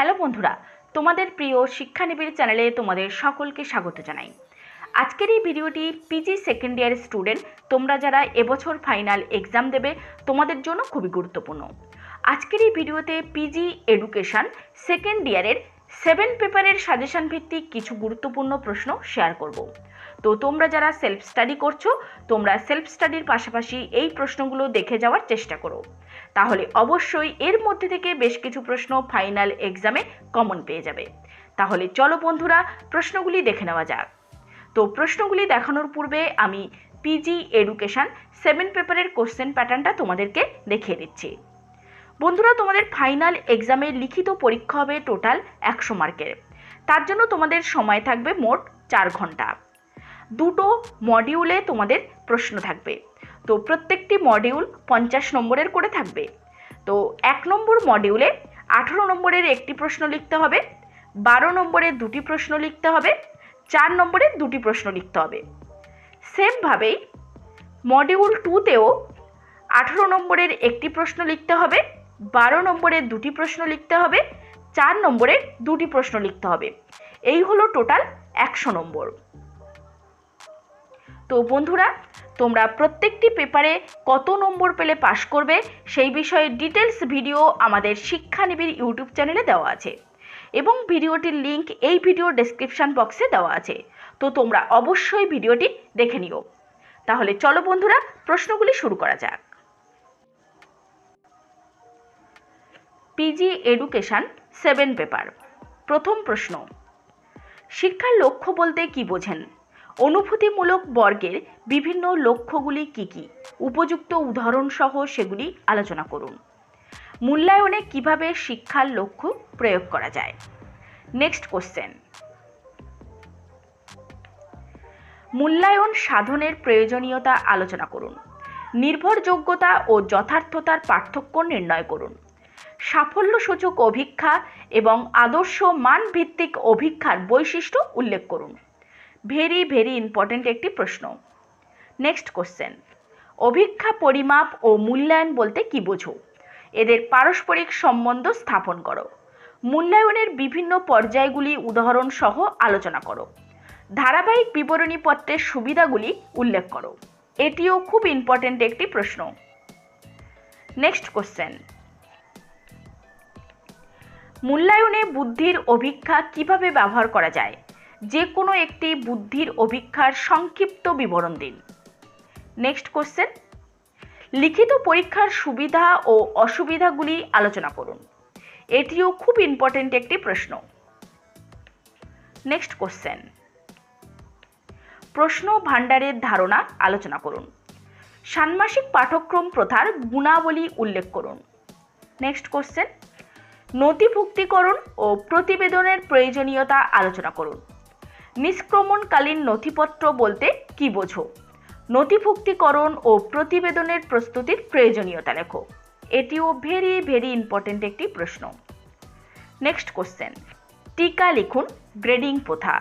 Hello বন্ধুরা, তোমাদের প্রিয় শিক্ষানিবিড় চ্যানেলে তোমাদের সকলকে স্বাগত জানাই। আজকের এই ভিডিওটি পিজি সেকেন্ড ইয়ার স্টুডেন্ট তোমরা যারা এবছর ফাইনাল এক্সাম দেবে, তোমাদের জন্য খুবই গুরুত্বপূর্ণ। আজকের এই ভিডিওতে পিজি এডুকেশন সেকেন্ড ইয়ারের সেভেন পেপারের সাজেশন ভিত্তিক কিছু গুরুত্বপূর্ণ প্রশ্ন শেয়ার করব। তো তোমরা যারা সেলফ স্টাডি করছ, তোমরা সেলফ স্টাডির পাশাপাশি এই প্রশ্নগুলো দেখে যাওয়ার চেষ্টা করো। তাহলে অবশ্যই এর মধ্যে থেকে বেশ কিছু প্রশ্ন ফাইনাল এক্সামে কমন পেয়ে যাবে। তাহলে চলো বন্ধুরা, প্রশ্নগুলি দেখে নেওয়া যাক। তো প্রশ্নগুলি দেখানোর পূর্বে আমি পিজি এডুকেশন সেভেন পেপারের কোশ্চেন প্যাটার্নটা তোমাদেরকে দেখিয়ে দিচ্ছি। বন্ধুরা, তোমাদের ফাইনাল এক্সামের লিখিত পরীক্ষা হবে টোটাল একশো মার্কের। তার জন্য তোমাদের সময় থাকবে মোট চার ঘণ্টা। দুটো মডিউলে তোমাদের প্রশ্ন থাকবে। তো প্রত্যেকটি মডিউল পঞ্চাশ নম্বরের করে থাকবে। তো এক নম্বর মডিউলে আঠেরো নম্বরের একটি প্রশ্ন লিখতে হবে, বারো নম্বরের দুটি প্রশ্ন লিখতে হবে, চার নম্বরের দুটি প্রশ্ন লিখতে হবে। সেমভাবেই মডিউল টুতেও আঠেরো নম্বরের একটি প্রশ্ন লিখতে হবে, বারো নম্বরের দুটি প্রশ্ন লিখতে হবে, চার নম্বরের দুটি প্রশ্ন লিখতে হবে। এই হলো টোটাল একশো নম্বর। তো বন্ধুরা তোমরা প্রত্যেকটি পেপারে কত নম্বর পেলে পাশ করবে সেই বিষয়ে ডিটেলস ভিডিও আমাদের শিক্ষানিবিড় ইউটিউব চ্যানেলে দেওয়া আছে। এবং ভিডিওটির লিংক এই ভিডিও ডেসক্রিপশন বক্সে দেওয়া আছে। তো তোমরা অবশ্যই ভিডিওটি দেখে নিও। তাহলে চলো বন্ধুরা, প্রশ্নগুলি শুরু করা যাক। PG education, seven paper. প্রথম প্রশ্ন। শিক্ষার লক্ষ্য বলতে কি বোঝেন? অনুভূতিমূলক বর্গের বিভিন্ন লক্ষ্যগুলি কি কি? উপযুক্ত উদাহরণ সহ সেগুলি আলোচনা করুন। মূল্যায়নে কীভাবে শিক্ষার লক্ষ্য প্রয়োগ করা যায়? নেক্সট কোশ্চেন মূল্যায়ন সাধনের প্রয়োজনীয়তা আলোচনা করুন। নির্ভরযোগ্যতা ও যথার্থতার পার্থক্য নির্ণয় করুন। সাফল্যসূচক অভিক্ষা এবং আদর্শ মানভিত্তিক অভিক্ষার বৈশিষ্ট্য উল্লেখ করুন। ভেরি ভেরি ইম্পর্ট্যান্ট একটি প্রশ্ন। নেক্সট কোশ্চেন অভিক্ষা, পরিমাপ ও মূল্যায়ন বলতে কি বোঝো? এদের পারস্পরিক সম্বন্ধ স্থাপন করো। মূল্যায়নের বিভিন্ন পর্যায়গুলি উদাহরণ সহ আলোচনা করো। ধারাবাহিক বিবরণী পত্রের সুবিধাগুলি উল্লেখ করো। এটিও খুব ইম্পর্ট্যান্ট একটি প্রশ্ন। নেক্সট কোশ্চেন মূল্যায়নে বুদ্ধির অভিক্ষা কীভাবে ব্যবহার করা যায়? যে কোনো একটি বুদ্ধির অভিক্ষার সংক্ষিপ্ত বিবরণ দিন। নেক্সট কোশ্চেন লিখিত পরীক্ষার সুবিধা ও অসুবিধাগুলি আলোচনা করুন। এটিও খুব ইম্পর্টেন্ট একটি প্রশ্ন। নেক্সট কোশ্চেন প্রশ্ন ভাণ্ডারের ধারণা আলোচনা করুন। ষান্মাসিক পাঠ্যক্রম প্রথার গুণাবলী উল্লেখ করুন। নেক্সট কোশ্চেন নথিভুক্তিকরণ ও প্রতিবেদনের প্রয়োজনীয়তা আলোচনা করুন। নিষ্ক্রমণকালীন নথিপত্র বলতে কি বোঝো? নথিভুক্তিকরণ ও প্রতিবেদনের প্রস্তুতির প্রয়োজনীয়তা লেখো। এটিও ভেরি ভেরি ইম্পর্টেন্ট একটি প্রশ্ন। নেক্সট কোশ্চেন টিকা লিখুন গ্রেডিং প্রথা।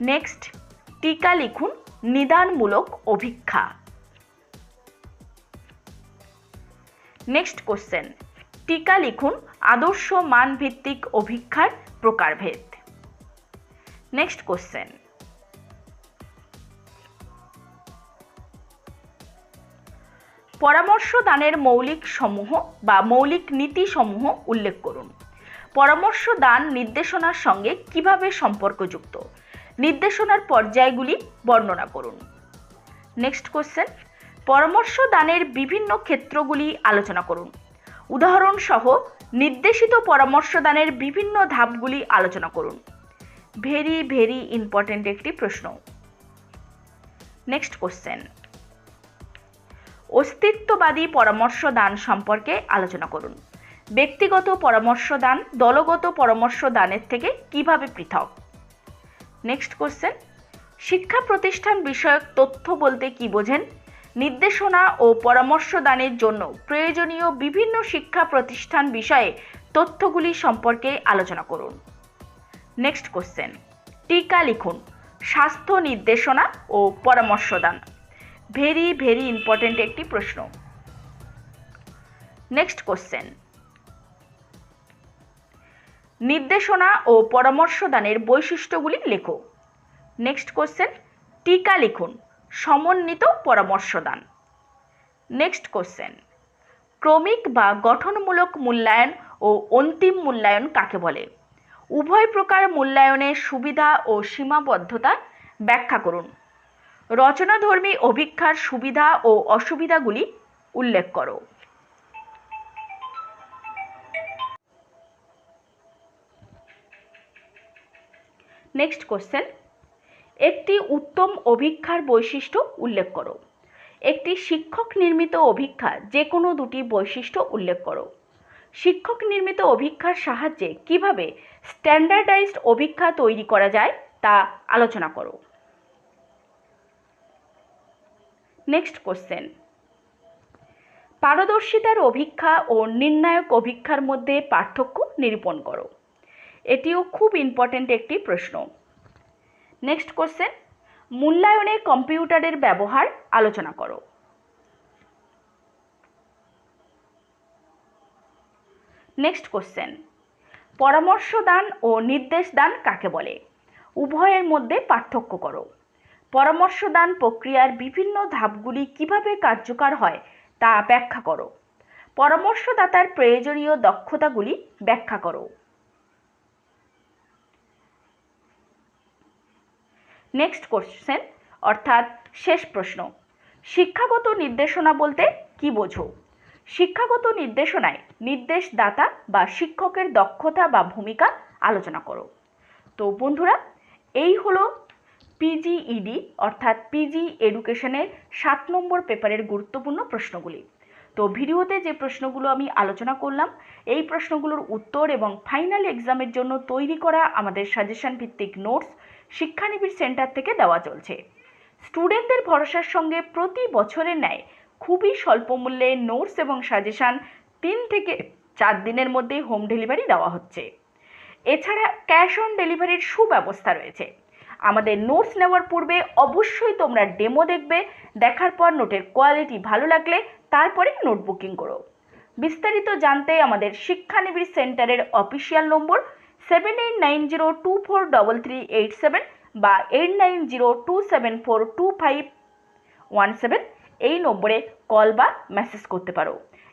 নেক্সট টিকা লিখুন নিদানমূলক অভিক্ষা। নেক্সট কোশ্চেন টিকা লিখুন আদর্শ মানভিত্তিক অভিক্ষার প্রকারভেদ। নেক্সট কোশ্চেন পরামর্শ দানের মৌলিক সমূহ বা মৌলিক নীতি সমূহ উল্লেখ করুন। পরামর্শ দান নির্দেশনার সঙ্গে কীভাবে সম্পর্কযুক্ত? নির্দেশনার পর্যায়গুলি বর্ণনা করুন। নেক্সট কোশ্চেন পরামর্শ দানের বিভিন্ন ক্ষেত্রগুলি আলোচনা করুন। উদাহরণ সহ নির্দেশিত পরামর্শদানের বিভিন্ন ধাপগুলি আলোচনা করুন। ভেরি ভেরি ইম্পর্ট্যান্ট একটি প্রশ্ন। নেক্সট কোশ্চেন অস্তিত্ববাদী পরামর্শ দান সম্পর্কে আলোচনা করুন। ব্যক্তিগত পরামর্শ দান দলগত পরামর্শ দানের থেকে কীভাবে পৃথক? নেক্সট কোশ্চেন শিক্ষা প্রতিষ্ঠান বিষয়ক তথ্য বলতে কি বোঝেন? নির্দেশনা ও পরামর্শ দানের জন্য প্রয়োজনীয় বিভিন্ন শিক্ষা প্রতিষ্ঠান বিষয়ে তথ্যগুলি সম্পর্কে আলোচনা করুন। নেক্সট কোশ্চেন টিকা লিখুন। স্বাস্থ্য নির্দেশনা ও পরামর্শ দান ভেরি ভেরি ইম্পর্টেন্ট একটি প্রশ্ন। নেক্সট কোশ্চেন নির্দেশনা ও পরামর্শদানের বৈশিষ্ট্যগুলি লেখো। নেক্সট কোশ্চেন টিকা লিখুন। সমন্বিত পরামর্শদান। নেক্সট কোশ্চেন ক্রমিক বা গঠনমূলক মূল্যায়ন ও অন্তিম মূল্যায়ন কাকে বলে? উভয় প্রকার মূল্যায়নের সুবিধা ও সীমাবদ্ধতা ব্যাখ্যা করুন। রচনাধর্মী অভিক্ষার সুবিধা ও অসুবিধাগুলি উল্লেখ করো। নেক্সট কোশ্চেন একটি উত্তম অভিক্ষার বৈশিষ্ট্য উল্লেখ করো। একটি শিক্ষক নির্মিত অভিক্ষা যে কোনো দুটি বৈশিষ্ট্য উল্লেখ করো। শিক্ষক নির্মিত অভিক্ষার সাহায্যে কীভাবে স্ট্যান্ডার্ডাইজড অভিক্ষা তৈরি করা যায় তা আলোচনা করো। নেক্সট কোশ্চেন পারদর্শিতার অভিক্ষা ও নির্ণায়ক অভিক্ষার মধ্যে পার্থক্য নিরূপণ করো। এটিও খুব ইম্পর্ট্যান্ট একটি প্রশ্ন। নেক্সট কোশ্চেন মূল্যায়নে কম্পিউটারের ব্যবহার আলোচনা করো। নেক্সট কোশ্চেন পরামর্শ দান ও নির্দেশ দান কাকে বলে? উভয়ের মধ্যে পার্থক্য করো। পরামর্শ দান প্রক্রিয়ার বিভিন্ন ধাপগুলি কীভাবে কার্যকর হয় তা ব্যাখ্যা করো। পরামর্শদাতার প্রয়োজনীয় দক্ষতাগুলি ব্যাখ্যা করো। নেক্সট কোশ্চেন অর্থাৎ শেষ প্রশ্ন। শিক্ষাগত নির্দেশনা বলতে কি বোঝো? শিক্ষাগত নির্দেশনায় নির্দেশদাতা বা শিক্ষকের দক্ষতা বা ভূমিকা আলোচনা করো। তো বন্ধুরা, এই হলো পিজিইডি অর্থাৎ পিজি এডুকেশনের সাত নম্বর পেপারের গুরুত্বপূর্ণ প্রশ্নগুলি। তো ভিডিওতে যে প্রশ্নগুলো আমি আলোচনা করলাম, এই প্রশ্নগুলোর উত্তর এবং ফাইনাল এক্সামের জন্য তৈরি করা আমাদের সাজেশন ভিত্তিক নোটস শিক্ষানিবিড় সেন্টার থেকে দেওয়া চলছে। স্টুডেন্টদের ভরসার সঙ্গে প্রতি বছরের ন্যায় খুবই স্বল্প মূল্যে নোটস এবং সাজেশান তিন থেকে চার দিনের মধ্যেই হোম ডেলিভারি দেওয়া হচ্ছে। এছাড়া ক্যাশ অন ডেলিভারির সুব্যবস্থা রয়েছে। আমাদের নোটস নেওয়ার পূর্বে অবশ্যই তোমরা ডেমো দেখবে, দেখার পর নোটের কোয়ালিটি ভালো লাগলে তারপরে নোট বুকিং করো। বিস্তারিত জানতে আমাদের শিক্ষানিবিড় সেন্টারের official number seven eight nine zero two four double three eight seven বা eight nine zero two seven four two five one seven এই নম্বরে কল বা মেসেজ করতে পারো।